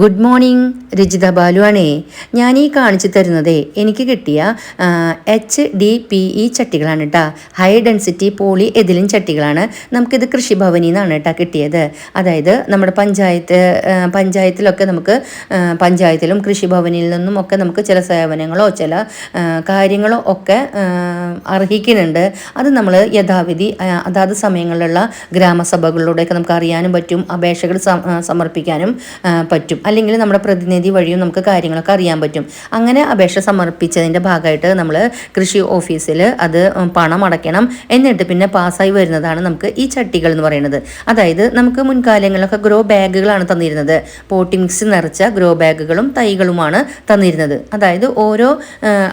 Good morning Rajitha ബാലുവാണേ. ഞാൻ ഈ കാണിച്ചു തരുന്നത് എനിക്ക് കിട്ടിയ എച്ച് ഡി പി ഇ ചട്ടികളാണ് കേട്ടോ ഹൈ ഡെൻസിറ്റി പോളി എതിലിൻ ചട്ടികളാണ്. നമുക്കിത് കൃഷിഭവനിൽ നിന്നാണ് കേട്ടോ കിട്ടിയത്. അതായത് നമ്മുടെ പഞ്ചായത്ത് പഞ്ചായത്തിലൊക്കെ നമുക്ക് പഞ്ചായത്തിലും കൃഷിഭവനിൽ നിന്നും ഒക്കെ നമുക്ക് ചില സേവനങ്ങളോ ചില കാര്യങ്ങളോ ഒക്കെ അർഹിക്കുന്നുണ്ട്. അത് നമ്മൾ യഥാവിധി അതാത് സമയങ്ങളിലുള്ള ഗ്രാമസഭകളിലൂടെയൊക്കെ നമുക്ക് അറിയാനും പറ്റും അപേക്ഷകൾ സമർപ്പിക്കാനും പറ്റും. അല്ലെങ്കിൽ നമ്മുടെ പ്രതിനിധി വഴിയും നമുക്ക് കാര്യങ്ങളൊക്കെ അറിയാൻ പറ്റും. അങ്ങനെ അപേക്ഷ സമർപ്പിച്ചതിന്റെ ഭാഗമായിട്ട് നമ്മൾ കൃഷി ഓഫീസിൽ അത് പണം അടയ്ക്കണം. എന്നിട്ട് പിന്നെ പാസ്സായി വരുന്നതാണ് നമുക്ക് ഈ ചട്ടികൾ എന്ന് പറയുന്നത്. അതായത് നമുക്ക് മുൻകാലങ്ങളിലൊക്കെ ഗ്രോ ബാഗുകളാണ് തന്നിരുന്നത്. പോട്ടി മിക്സ് നിറച്ച ഗ്രോ ബാഗുകളും തൈകളുമാണ് തന്നിരുന്നത്. അതായത് ഓരോ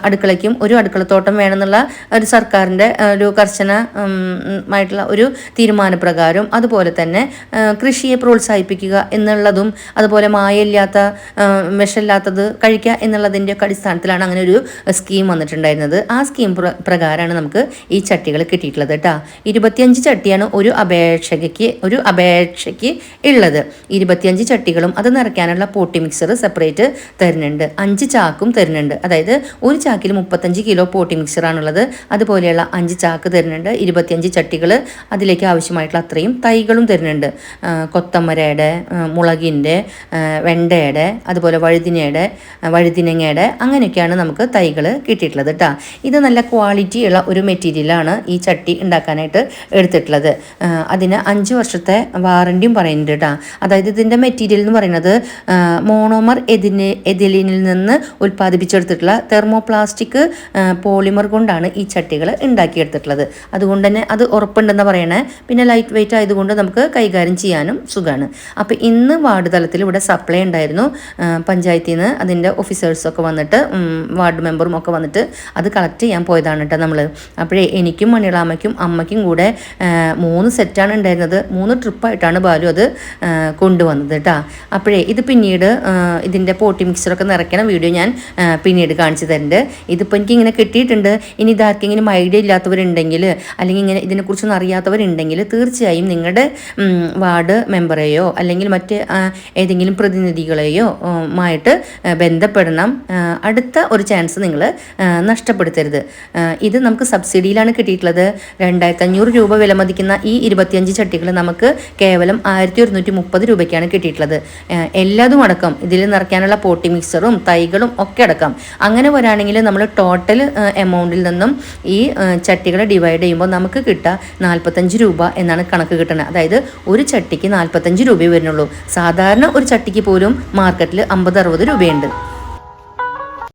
അടുക്കളയ്ക്കും ഒരു അടുക്കളത്തോട്ടം വേണമെന്നുള്ള ഒരു സർക്കാരിന്റെ ഒരു കർശന ഉം, ഒരു തീരുമാനപ്രകാരം അതുപോലെ തന്നെ കൃഷിയെ പ്രോത്സാഹിപ്പിക്കുക എന്നുള്ളതും അതുപോലെ മായമില്ലാത്ത വിഷമില്ലാത്തത് കഴിക്കുക എന്നുള്ളതിന്റെ ഒക്കെ അടിസ്ഥാനത്തിലാണ് അങ്ങനെ ഒരു സ്കീം വന്നിട്ടുണ്ടായിരുന്നത്. ആ സ്കീം പ്ര പ്രകാരമാണ് നമുക്ക് ഈ ചട്ടികൾ കിട്ടിയിട്ടുള്ളത് കേട്ടോ. ഇരുപത്തിയഞ്ച് ചട്ടിയാണ് ഒരു അപേക്ഷകയ്ക്ക് ഒരു അപേക്ഷയ്ക്ക് ഉള്ളത്. ഇരുപത്തിയഞ്ച് ചട്ടികളും അത് നിറയ്ക്കാനുള്ള പോട്ടി മിക്സർ സെപ്പറേറ്റ് തരുന്നുണ്ട്. അഞ്ച് ചാക്കും തരുന്നുണ്ട്. അതായത് ഒരു ചാക്കിൽ മുപ്പത്തഞ്ച് കിലോ പോട്ടി മിക്സർ മിക്സറാണുള്ളത് അതുപോലെയുള്ള അഞ്ച് ചാക്ക് തരുന്നുണ്ട്. ഇരുപത്തിയഞ്ച് ചട്ടികൾ അതിലേക്ക് ആവശ്യമായിട്ടുള്ള അത്രയും തൈകളും തരുന്നുണ്ട്. കൊത്തമരയുടെ മുളകിന്റെ വെണ്ടയുടെ അതുപോലെ വഴുതിനയുടെ വഴുതിനങ്ങയുടെ അങ്ങനെയൊക്കെയാണ് നമുക്ക് തൈകൾ കിട്ടിയിട്ടുള്ളത് കേട്ടോ ഇത് നല്ല ക്വാളിറ്റി ഉള്ള ഒരു മെറ്റീരിയലാണ് ഈ ചട്ടി ഉണ്ടാക്കാനായിട്ട് എടുത്തിട്ടുള്ളത്. അതിന് അഞ്ച് വർഷത്തെ വാറണ്ടിയും പറയുന്നുണ്ട് കേട്ടോ അതായത് ഇതിന്റെ മെറ്റീരിയൽ എന്ന് പറയുന്നത് മോണോമർ എതിന് എതിലിനിൽ നിന്ന് ഉൽപ്പാദിപ്പിച്ചെടുത്തിട്ടുള്ള തെർമോപ്ലാസ്റ്റിക് പോളിമർ കൊണ്ടാണ് ഈ ചട്ടികൾ ഉണ്ടാക്കിയെടുത്തിട്ടുള്ളത്. അതുകൊണ്ട് തന്നെ അത് ഉറപ്പുണ്ടെന്ന് പറയണേ. പിന്നെ ലൈറ്റ് വെയിറ്റ് ആയതുകൊണ്ട് നമുക്ക് കൈകാര്യം ചെയ്യാനും സുഖമാണ് അപ്പോൾ ഇന്ന് വാർഡ് തലത്തിൽ ഇവിടെ സപ്ലൈ ഉണ്ടായിരുന്നു. ആ, പഞ്ചായത്തിൽ നിന്ന് അതിന്റെ ഓഫീസേഴ്സൊക്കെ വന്നിട്ട് വാർഡ് മെമ്പറും ഒക്കെ വന്നിട്ട് അത് കളക്ട് ചെയ്യാൻ പോയതാണ് കേട്ടോ നമ്മൾ അപ്പോഴേ എനിക്കും മണിളാമ്മയ്ക്കും അമ്മയ്ക്കും കൂടെ മൂന്ന് സെറ്റാണ് ഉണ്ടായിരുന്നത്. മൂന്ന് ട്രിപ്പായിട്ടാണ് ബാലു അത് കൊണ്ടുവന്നത് കേട്ടോ. അപ്പോഴേ ഇത് പിന്നീട് ഇതിന്റെ പോട്ടി മിക്സറൊക്കെ നിറയ്ക്കണ വീഡിയോ ഞാൻ പിന്നീട് കാണിച്ചു തരുന്നുണ്ട് ഇതിപ്പോൾ എനിക്ക് ഇങ്ങനെ കിട്ടിയിട്ടുണ്ട്. ഇനി ഇതാർക്കെങ്കിലും ഐഡിയ ഇല്ലാത്തവരുണ്ടെങ്കിൽ അല്ലെങ്കിൽ ഇങ്ങനെ ഇതിനെക്കുറിച്ചൊന്നും അറിയാത്തവരുണ്ടെങ്കിൽ തീർച്ചയായും നിങ്ങളുടെ വാർഡ് മെമ്പറെയോ അല്ലെങ്കിൽ മറ്റ് ഏതെങ്കിലും പ്രതിനിധികളെയോ ഉം, ആയിട്ട് ബന്ധപ്പെടണം. അടുത്ത ഒരു ചാൻസ് നിങ്ങൾ നഷ്ടപ്പെടുത്തരുത്. ഇത് നമുക്ക് സബ്സിഡിയിലാണ് കിട്ടിയിട്ടുള്ളത്. രണ്ടായിരത്തി അഞ്ഞൂറ് രൂപ വില മതിക്കുന്ന ഈ ഇരുപത്തിയഞ്ച് ചട്ടികൾ നമുക്ക് കേവലം ആയിരത്തി ഒരുന്നൂറ്റി മുപ്പത് രൂപയ്ക്കാണ് കിട്ടിയിട്ടുള്ളത്. എല്ലാതും അടക്കം ഇതിൽ നിറയ്ക്കാനുള്ള പോട്ടി മിക്സറും തൈകളും ഒക്കെ അടക്കം. അങ്ങനെ വരാണെങ്കിൽ നമ്മൾ ടോട്ടൽ എമൗണ്ടിൽ നിന്നും ഈ ചട്ടികൾ ഡിവൈഡ് ചെയ്യുമ്പോൾ നമുക്ക് കിട്ടുക നാൽപ്പത്തഞ്ച് രൂപ എന്നാണ് കണക്ക് കിട്ടുന്നത് അതായത് ഒരു ചട്ടിക്ക് നാൽപ്പത്തഞ്ച് രൂപയെ വരുന്നുള്ളൂ. സാധാരണ ഒരു ചട്ടിക്ക് പോലും മാർക്കറ്റിൽ അമ്പത് അറുപത് രൂപയുണ്ട്.